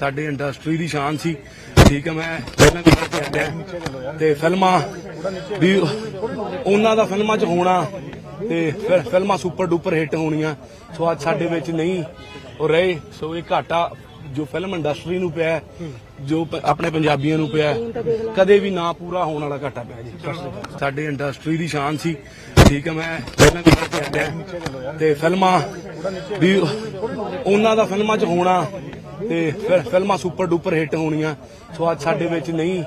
ਸਾਡੇ ਇੰਡਸਟਰੀ ਦੀ ਸ਼ਾਨ ਸੀ। ਠੀਕ ਹੈ, ਮੈਂ ਪਹਿਲਾਂ ਵੀ ਕਹਿੰਦਾ ਤੇ ਫਿਲਮਾਂ ਵੀ ਉਹਨਾਂ ਦਾ ਫਿਲਮਾਂ 'ਚ ਹੋਣਾ ਤੇ ਫਿਰ ਫਿਲਮਾਂ ਸੁਪਰ ਡੂਪਰ ਹਿੱਟ ਹੋਣੀਆਂ। ਸੋ ਅੱਜ ਸਾਡੇ ਵਿੱਚ ਨਹੀਂ ਉਹ ਰਹੇ। ਸੋ ਇਹ ਘਾਟਾ ਜੋ ਫਿਲਮ ਇੰਡਸਟਰੀ ਨੂੰ ਪਿਆ, ਜੋ ਪ- ਆਪਣੇ ਪੰਜਾਬੀਆਂ ਨੂੰ ਪਿਆ, ਕਦੇ ਵੀ ਨਾ ਪੂਰਾ ਹੋਣ ਵਾਲਾ ਘਾਟਾ ਪਿਆ ਜੀ। ਸਾਡੇ ਇੰਡਸਟਰੀ ਦੀ ਸ਼ਾਨ ਸੀ। ਠੀਕ ਹੈ, ਮੈਂ ਪਹਿਲਾਂ ਵੀ ਕਹਿੰਦਾ ਤੇ ਫਿਲਮਾਂ ਵੀ ਉਹਨਾਂ ਦਾ ਫਿਲਮਾਂ 'ਚ ਹੋਣਾ ਤੇ ਫਿਰ ਫਿਲਮਾਂ ਸੁਪਰ ਡੂਪਰ ਹਿੱਟ ਹੋਣੀਆਂ। ਸੋ ਅੱਜ ਸਾਡੇ ਵਿੱਚ ਨਹੀਂ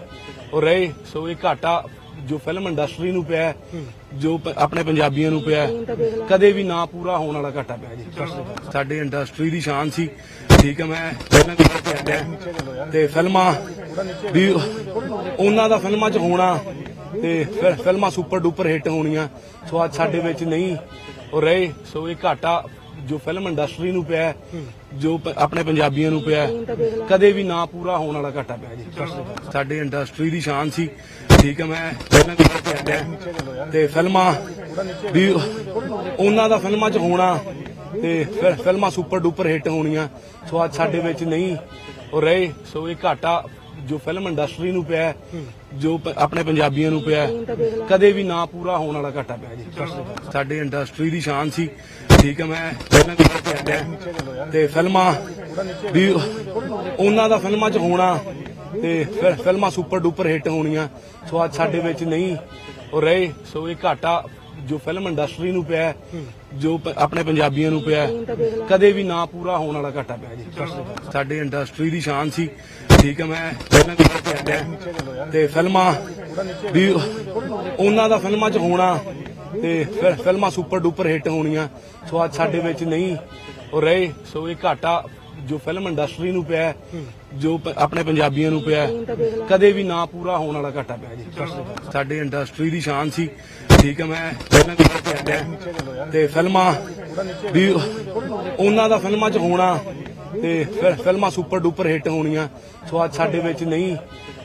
ਉਹ ਰਹੇ। ਸੋ ਇਹ ਘਾਟਾ ਜੋ ਫਿਲਮ ਇੰਡਸਟਰੀ ਨੂੰ ਪਿਆ ਹੈ, ਜੋ ਪ- ਆਪਣੇ ਪੰਜਾਬੀਆਂ ਨੂੰ ਪਿਆ ਹੈ, ਕਦੇ ਵੀ ਨਾ ਪੂਰਾ ਹੋਣ ਵਾਲਾ ਘਾਟਾ ਪਿਆ ਜੀ। ਸਾਡੇ ਇੰਡਸਟਰੀ ਦੀ ਸ਼ਾਨ ਸੀ। ਠੀਕ ਹੈ ਮੈਂ ਪਹਿਲਾਂ ਵੀ ਕਹਿੰਦਾ ਤੇ ਫਿਲਮਾਂ ਵੀ ਉਹਨਾਂ ਦਾ ਫਿਲਮਾਂ 'ਚ ਹੋਣਾ ਤੇ ਫਿਰ ਫਿਲਮਾਂ ਸੁਪਰ ਡੂਪਰ ਹਿੱਟ ਹੋਣੀਆਂ। ਸੋ ਅੱਜ ਸਾਡੇ ਵਿੱਚ ਨਹੀਂ ਉਹ ਰਹੇ। ਸੋ ਇਹ ਘਾਟਾ ਜੋ ਫਿਲਮ ਇੰਡਸਟਰੀ ਨੂੰ ਪਿਆ ਹੈ, ਜੋ ਪ- ਆਪਣੇ ਪੰਜਾਬੀਆਂ ਨੂੰ ਪਿਆ ਹੈ, ਕਦੇ ਵੀ ਨਾ ਪੂਰਾ ਹੋਣ ਵਾਲਾ ਘਾਟਾ ਪਿਆ ਜੀ। ਸਾਡੀ ਇੰਡਸਟਰੀ ਦੀ ਸ਼ਾਨ ਸੀ। ਠੀਕ ਹੈ ਮੈਂ ਪਹਿਲਾਂ ਵੀ ਕਹਿੰਦਾ ਤੇ ਫਿਲਮਾਂ ਵੀ ਉਹਨਾਂ ਦਾ ਫਿਲਮਾਂ 'ਚ ਹੋਣਾ ਤੇ ਫਿਰ ਫਿਲਮਾਂ ਸੁਪਰ ਡੂਪਰ ਹਿੱਟ ਹੋਣੀਆਂ। ਸੋ ਅੱਜ ਸਾਡੇ ਵਿੱਚ ਨਹੀਂ ਉਹ ਰਹੇ ਸੋ ਇਹ ਘਾਟਾ ਜੋ ਫਿਲਮ ਇੰਡਸਟਰੀ ਨੂੰ ਪਿਆ ਹੈ, ਜੋ ਪ- ਆਪਣੇ ਪੰਜਾਬੀਆਂ ਨੂੰ ਪਿਆ ਹੈ, ਕਦੇ ਵੀ ਨਾ ਪੂਰਾ ਹੋਣ ਵਾਲਾ ਘਾਟਾ ਪਿਆ ਜੀ। ਸਾਡੀ ਇੰਡਸਟਰੀ ਦੀ ਸ਼ਾਨ ਸੀ। ਠੀਕ ਹੈ ਮੈਂ ਪਹਿਲਾਂ ਵੀ ਕਹਿੰਦਾ ਤੇ ਫਿਲਮਾਂ ਵੀ ਉਹਨਾਂ ਦਾ ਫਿਲਮਾਂ 'ਚ ਹੋਣਾ ਤੇ ਫਿਰ ਫਿਲਮਾਂ ਸੁਪਰ ਡੂਪਰ ਹਿੱਟ ਹੋਣੀਆਂ। ਸੋ ਅੱਜ ਸਾਡੇ ਵਿੱਚ ਨਹੀਂ ਉਹ ਰਹੇ ਸੋ ਇਹ ਘਾਟਾ ਜੋ ਫਿਲਮ ਇੰਡਸਟਰੀ ਨੂੰ ਪਿਆ ਹੈ, ਜੋ ਪ- ਆਪਣੇ ਪੰਜਾਬੀਆਂ ਨੂੰ ਪਿਆ ਹੈ, ਕਦੇ ਵੀ ਨਾ ਪੂਰਾ ਹੋਣ ਵਾਲਾ ਘਾਟਾ ਪਿਆ ਜੀ। ਸਾਡੀ ਇੰਡਸਟਰੀ ਦੀ ਸ਼ਾਨ ਸੀ। ਠੀਕ ਹੈ ਮੈਂ ਪਹਿਲਾਂ ਵੀ ਕਹਿੰਦਾ ਤੇ ਫਿਲਮਾਂ ਵੀ ਉਹਨਾਂ ਦਾ ਫਿਲਮਾਂ 'ਚ ਹੋਣਾ ਤੇ ਫਿਰ ਫਿਲਮਾਂ ਸੁਪਰ ਡੂਪਰ ਹਿੱਟ ਹੋਣੀਆਂ। ਸੋ ਅੱਜ ਸਾਡੇ ਵਿੱਚ ਨਹੀਂ ਉਹ ਰਹੇ ਸੋ ਇਹ ਘਾਟਾ ਜੋ ਫਿਲਮ ਇੰਡਸਟਰੀ ਨੂੰ ਪਿਆ ਹੈ, ਜੋ ਪ- ਆਪਣੇ ਪੰਜਾਬੀਆਂ ਨੂੰ ਪਿਆ ਹੈ, ਕਦੇ ਵੀ ਨਾ ਪੂਰਾ ਹੋਣ ਵਾਲਾ ਘਾਟਾ ਪਿਆ ਜੀ। ਸਾਡੀ ਇੰਡਸਟਰੀ ਦੀ ਸ਼ਾਨ ਸੀ। ਠੀਕ ਹੈ ਮੈਂ ਪਹਿਲਾਂ ਵੀ ਕਹਿੰਦਾ ਤੇ ਫਿਲਮਾਂ ਵੀ ਉਹਨਾਂ ਦਾ ਫਿਲਮਾਂ 'ਚ ਹੋਣਾ ਤੇ ਫਿਰ ਫਿਲਮਾਂ ਸੁਪਰ ਡੂਪਰ ਹਿੱਟ ਹੋਣੀਆਂ। ਸੋ ਅੱਜ ਸਾਡੇ ਵਿੱਚ ਨਹੀਂ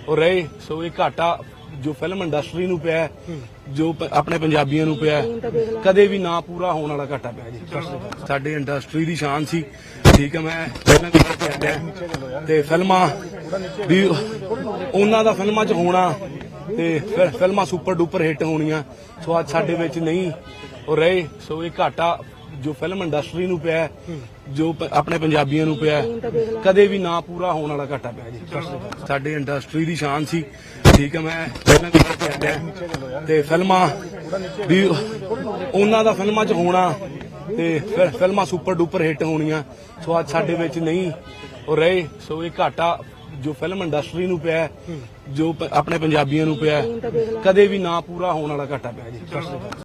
ਉਹ ਰਹੇ। ਸੋ ਇਹ ਘਾਟਾ ਜੋ ਫਿਲਮ ਇੰਡਸਟਰੀ ਨੂੰ ਪਿਆ ਹੈ, ਜੋ ਪ- ਆਪਣੇ ਪੰਜਾਬੀਆਂ ਨੂੰ ਪਿਆ ਹੈ, ਕਦੇ ਵੀ ਨਾ ਪੂਰਾ ਹੋਣ ਵਾਲਾ ਘਾਟਾ ਪਿਆ ਜੀ। ਸਾਡੀ ਇੰਡਸਟਰੀ ਦੀ ਸ਼ਾਨ ਸੀ। ਠੀਕ ਹੈ ਮੈਂ ਪਹਿਲਾਂ ਵੀ ਕਹਿੰਦਾ ਤੇ ਫਿਲਮਾਂ ਵੀ ਉਹਨਾਂ ਦਾ ਫਿਲਮਾਂ 'ਚ ਹੋਣਾ ਤੇ ਫਿਰ ਫਿਲਮਾਂ ਸੁਪਰ ਡੂਪਰ ਹਿੱਟ ਹੋਣੀਆਂ। ਸੋ ਅੱਜ ਸਾਡੇ ਵਿੱਚ ਨਹੀਂ ਉਹ ਰਹੇ। ਸੋ ਇਹ ਘਾਟਾ ਜੋ ਫਿਲਮ ਇੰਡਸਟਰੀ ਨੂੰ ਪਿਆ ਹੈ, ਜੋ ਪ- ਆਪਣੇ ਪੰਜਾਬੀਆਂ ਨੂੰ ਪਿਆ ਹੈ, ਕਦੇ ਵੀ ਨਾ ਪੂਰਾ ਹੋਣ ਵਾਲਾ ਘਾਟਾ ਪਿਆ ਜੀ। ਸਾਡੀ ਇੰਡਸਟਰੀ ਦੀ ਸ਼ਾਨ ਸੀ। ਠੀਕ ਹੈ ਮੈਂ ਪਹਿਲਾਂ ਵੀ ਕਹਿੰਦਾ ਤੇ ਫਿਲਮਾਂ ਵੀ ਉਹਨਾਂ ਦਾ ਫਿਲਮਾਂ 'ਚ ਹੋਣਾ ਤੇ ਫਿਰ ਫਿਲਮਾਂ ਸੁਪਰ ਡੂਪਰ ਹਿੱਟ ਹੋਣੀਆਂ। ਸੋ ਅੱਜ ਸਾਡੇ ਵਿੱਚ ਨਹੀਂ ਉਹ ਰਹੇ। ਸੋ ਇਹ ਘਾਟਾ ਜੋ ਫਿਲਮ ਇੰਡਸਟਰੀ ਨੂੰ ਪਿਆ ਹੈ, ਜੋ ਪ- ਆਪਣੇ ਪੰਜਾਬੀਆਂ ਨੂੰ ਪਿਆ ਹੈ, ਕਦੇ ਵੀ ਨਾ ਪੂਰਾ ਹੋਣ ਵਾਲਾ ਘਾਟਾ ਪਿਆ ਜੀ।